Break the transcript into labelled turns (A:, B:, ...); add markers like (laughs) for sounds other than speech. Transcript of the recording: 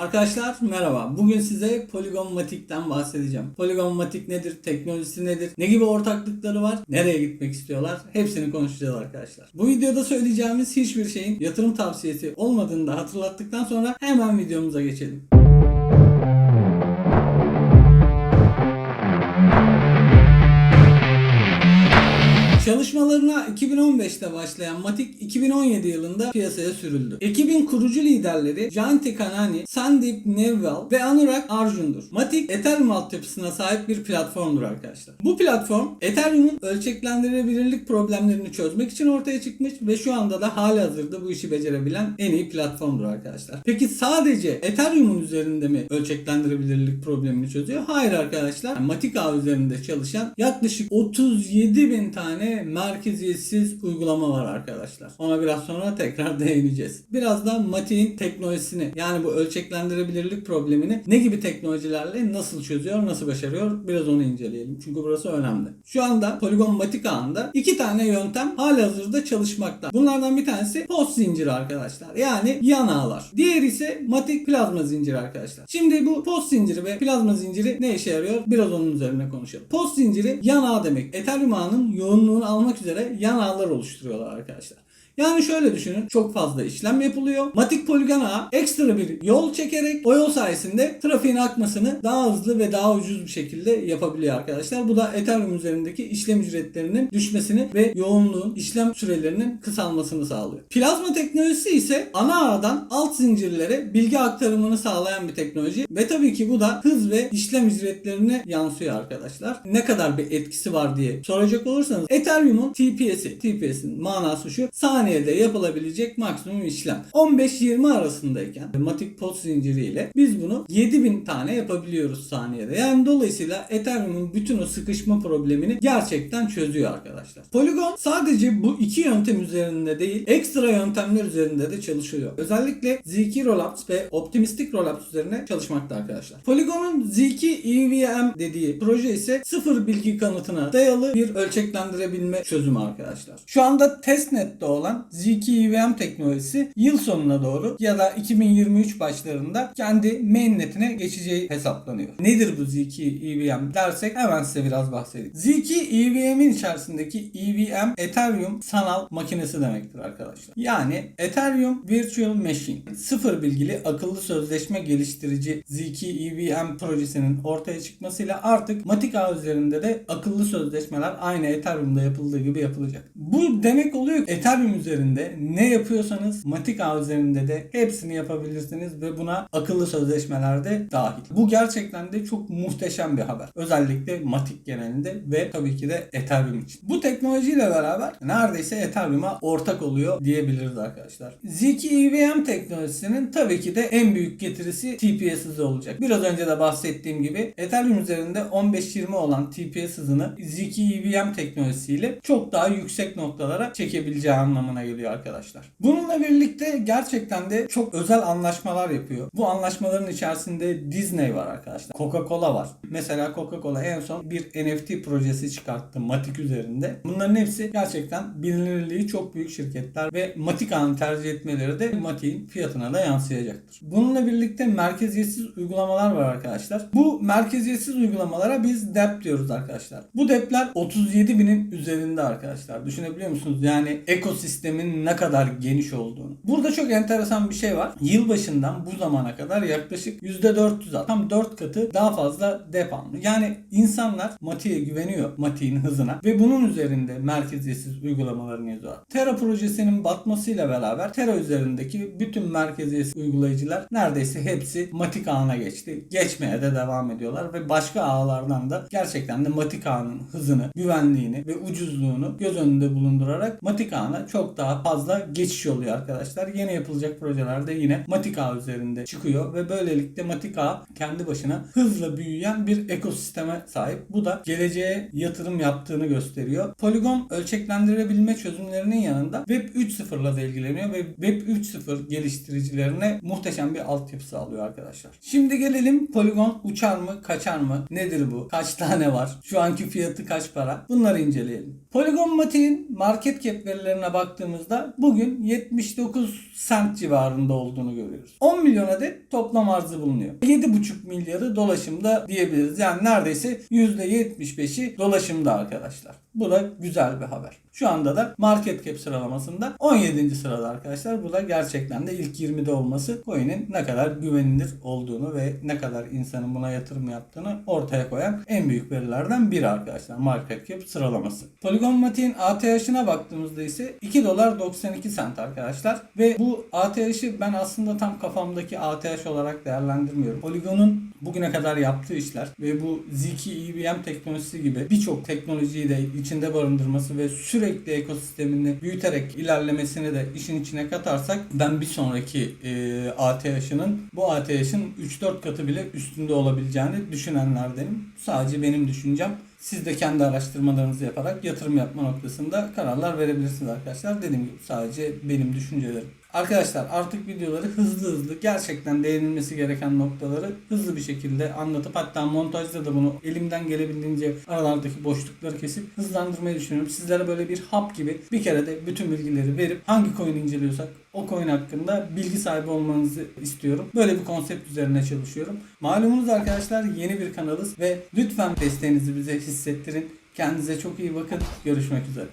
A: Arkadaşlar merhaba. Bugün size Polygon bahsedeceğim. Polygon nedir? Teknolojisi nedir? Ne gibi ortaklıkları var? Nereye gitmek istiyorlar? Hepsini konuşacağız arkadaşlar. Bu videoda söyleyeceğimiz hiçbir şeyin yatırım tavsiyesi olmadığını da hatırlattıktan sonra hemen videomuza geçelim. Çalışmalarına 2015'te başlayan Matic 2017 yılında piyasaya sürüldü. Ekibin kurucu liderleri Janti Kanani, Sandeep Nevval ve Anurag Arjun'dur. Matic Ethereum altyapısına sahip bir platformdur arkadaşlar. Bu platform Ethereum'un ölçeklendirilebilirlik problemlerini çözmek için ortaya çıkmış ve şu anda da hali hazırda bu işi becerebilen en iyi platformdur arkadaşlar. Peki sadece Ethereum'un üzerinde mi ölçeklendirebilirlik problemini çözüyor? Hayır arkadaşlar. Matic ağ üzerinde çalışan yaklaşık 37 bin tane merkeziyetsiz uygulama var arkadaşlar. Ona biraz sonra tekrar (laughs) değineceğiz. Biraz da Matic'in teknolojisini yani bu ölçeklendirebilirlik problemini ne gibi teknolojilerle nasıl çözüyor, nasıl başarıyor biraz onu inceleyelim. Çünkü burası önemli. Şu anda Polygon Matic ağında iki tane yöntem hali hazırda çalışmakta. Bunlardan bir tanesi post zinciri arkadaşlar. Yani yan ağlar. Diğeri ise Matic plazma zinciri arkadaşlar. Şimdi bu post zinciri ve plazma zinciri ne işe yarıyor? Biraz onun üzerine konuşalım. Post zinciri yan ağ demek. Ethereum ağının yoğunluğunu almak üzere yan ağlar oluşturuyorlar arkadaşlar. Yani şöyle düşünün çok fazla işlem yapılıyor. Matik poligon ağı ekstra bir yol çekerek o yol sayesinde trafiğin akmasını daha hızlı ve daha ucuz bir şekilde yapabiliyor arkadaşlar. Bu da Ethereum üzerindeki işlem ücretlerinin düşmesini ve yoğunluğun işlem sürelerinin kısalmasını sağlıyor. Plazma teknolojisi ise ana ağdan alt zincirlere bilgi aktarımını sağlayan bir teknoloji ve tabii ki bu da hız ve işlem ücretlerine yansıyor arkadaşlar. Ne kadar bir etkisi var diye soracak olursanız Ethereum'un TPS'i, TPS'in manası şu saniyede yapılabilecek maksimum işlem. 15-20 arasındayken Matic Post zinciriyle biz bunu 7000 tane yapabiliyoruz saniyede. Yani dolayısıyla Ethereum'un bütün o sıkışma problemini gerçekten çözüyor arkadaşlar. Polygon sadece bu iki yöntem üzerinde değil ekstra yöntemler üzerinde de çalışıyor. Özellikle Z2 Rollups ve Optimistic Rollups üzerine çalışmakta arkadaşlar. Polygon'un Z2 EVM dediği proje ise sıfır bilgi kanıtına dayalı bir ölçeklendirebilme çözümü arkadaşlar. Şu anda testnet'te olan Z2 EVM teknolojisi yıl sonuna doğru ya da 2023 başlarında kendi mainnetine geçeceği hesaplanıyor. Nedir bu Z2 EVM dersek hemen size biraz bahsedeyim. Z2 EVM'in içerisindeki EVM Ethereum sanal makinesi demektir arkadaşlar. Yani Ethereum Virtual Machine sıfır bilgili akıllı sözleşme geliştirici Z2 EVM projesinin ortaya çıkmasıyla artık Matic ağ üzerinde de akıllı sözleşmeler aynı Ethereum'da yapıldığı gibi yapılacak. Bu demek oluyor ki Ethereum üzerinde ne yapıyorsanız Matic ağ üzerinde de hepsini yapabilirsiniz ve buna akıllı sözleşmeler de dahil. Bu gerçekten de çok muhteşem bir haber. Özellikle Matic genelinde ve tabii ki de Ethereum için. Bu teknolojiyle beraber neredeyse Ethereum'a ortak oluyor diyebiliriz arkadaşlar. Z2 EVM teknolojisinin tabii ki de en büyük getirisi TPS hızı olacak. Biraz önce de bahsettiğim gibi Ethereum üzerinde 15-20 olan TPS hızını Z2 EVM teknolojisiyle çok daha yüksek noktalara çekebileceği anlamına geliyor arkadaşlar. Bununla birlikte gerçekten de çok özel anlaşmalar yapıyor. Bu anlaşmaların içerisinde Disney var arkadaşlar. Coca-Cola var. Mesela Coca-Cola en son bir NFT projesi çıkarttı Matic üzerinde. Bunların hepsi gerçekten bilinirliği çok büyük şirketler ve Matic ağını tercih etmeleri de Matic'in fiyatına da yansıyacaktır. Bununla birlikte merkeziyetsiz uygulamalar var arkadaşlar. Bu merkeziyetsiz uygulamalara biz DEP diyoruz arkadaşlar. Bu DEP'ler 37 binin üzerinde arkadaşlar. Düşünebiliyor musunuz? Yani ekosistemin ne kadar geniş olduğunu. Burada çok enteresan bir şey var. Yılbaşından bu zamana kadar yaklaşık %400 tam 4 katı daha fazla DEP almış. Yani insanlar Mati'ye güveniyor Mati'nin hızına ve bunun üzerinde merkeziyetsiz uygulamalarını yazıyor. Terra projesinin batmasıyla beraber Terra üzerindeki bütün merkeziyetsiz uygulayıcılar neredeyse hepsi Matic ağına geçti. Geçmeye de devam ediyorlar ve başka ağlardan da gerçekten de Matic ağının hızını, güvenliğini ve ucuzluğunu göz önünde bulundurarak Matic ağına çok daha fazla geçiş oluyor arkadaşlar. Yeni yapılacak projelerde yine Matic ağ üzerinde çıkıyor ve böylelikle Matic ağ kendi başına hızla büyüyen bir ekosisteme sahip. Bu da geleceğe yatırım yaptığını gösteriyor. Polygon ölçeklendirilebilme çözümlerinin yanında Web 3.0 ile de ilgileniyor ve Web 3.0 geliştiricilerine muhteşem bir altyapı sağlıyor arkadaşlar. Şimdi gelelim Polygon uçar mı, kaçar mı? Nedir bu? Kaç tane var? Şu anki fiyatı kaç para? Bunları inceleyelim. Polygon Matik'in market cap verilerine baktığımızda bugün 79 sent civarında olduğunu görüyoruz. 10 milyon adet toplam arzı bulunuyor. 7,5 milyarı dolaşımda diyebiliriz. Yani neredeyse %75'i dolaşımda arkadaşlar. Bu da güzel bir haber. Şu anda da market cap sıralamasında 17. sırada arkadaşlar. Bu da gerçekten de ilk 20'de olması coin'in ne kadar güvenilir olduğunu ve ne kadar insanın buna yatırım yaptığını ortaya koyan en büyük verilerden biri arkadaşlar. Market cap sıralaması. Polygon Matik'in ATH'ına baktığımızda ise 2 dolar 92 sent arkadaşlar. Ve bu ATH'ı ben aslında tam kafamdaki ATH olarak değerlendirmiyorum. Polygon'un bugüne kadar yaptığı işler ve bu Z2 EVM teknolojisi gibi birçok teknolojiyi de içinde barındırması ve sürekli ekosistemini büyüterek ilerlemesini de işin içine katarsak ben bir sonraki e, ATH'ının bu ATH'ın 3-4 katı bile üstünde olabileceğini düşünenlerdenim. Sadece benim düşüncem. Siz de kendi araştırmalarınızı yaparak yatırım yapma noktasında kararlar verebilirsiniz arkadaşlar. Dediğim gibi sadece benim düşüncelerim. Arkadaşlar artık videoları hızlı hızlı gerçekten değinilmesi gereken noktaları hızlı bir şekilde anlatıp hatta montajda da bunu elimden gelebildiğince aralardaki boşlukları kesip hızlandırmayı düşünüyorum. Sizlere böyle bir hap gibi bir kere de bütün bilgileri verip hangi coin inceliyorsak o coin hakkında bilgi sahibi olmanızı istiyorum. Böyle bir konsept üzerine çalışıyorum. Malumunuz arkadaşlar yeni bir kanalız ve lütfen desteğinizi bize hissettirin. Kendinize çok iyi bakın. Görüşmek üzere.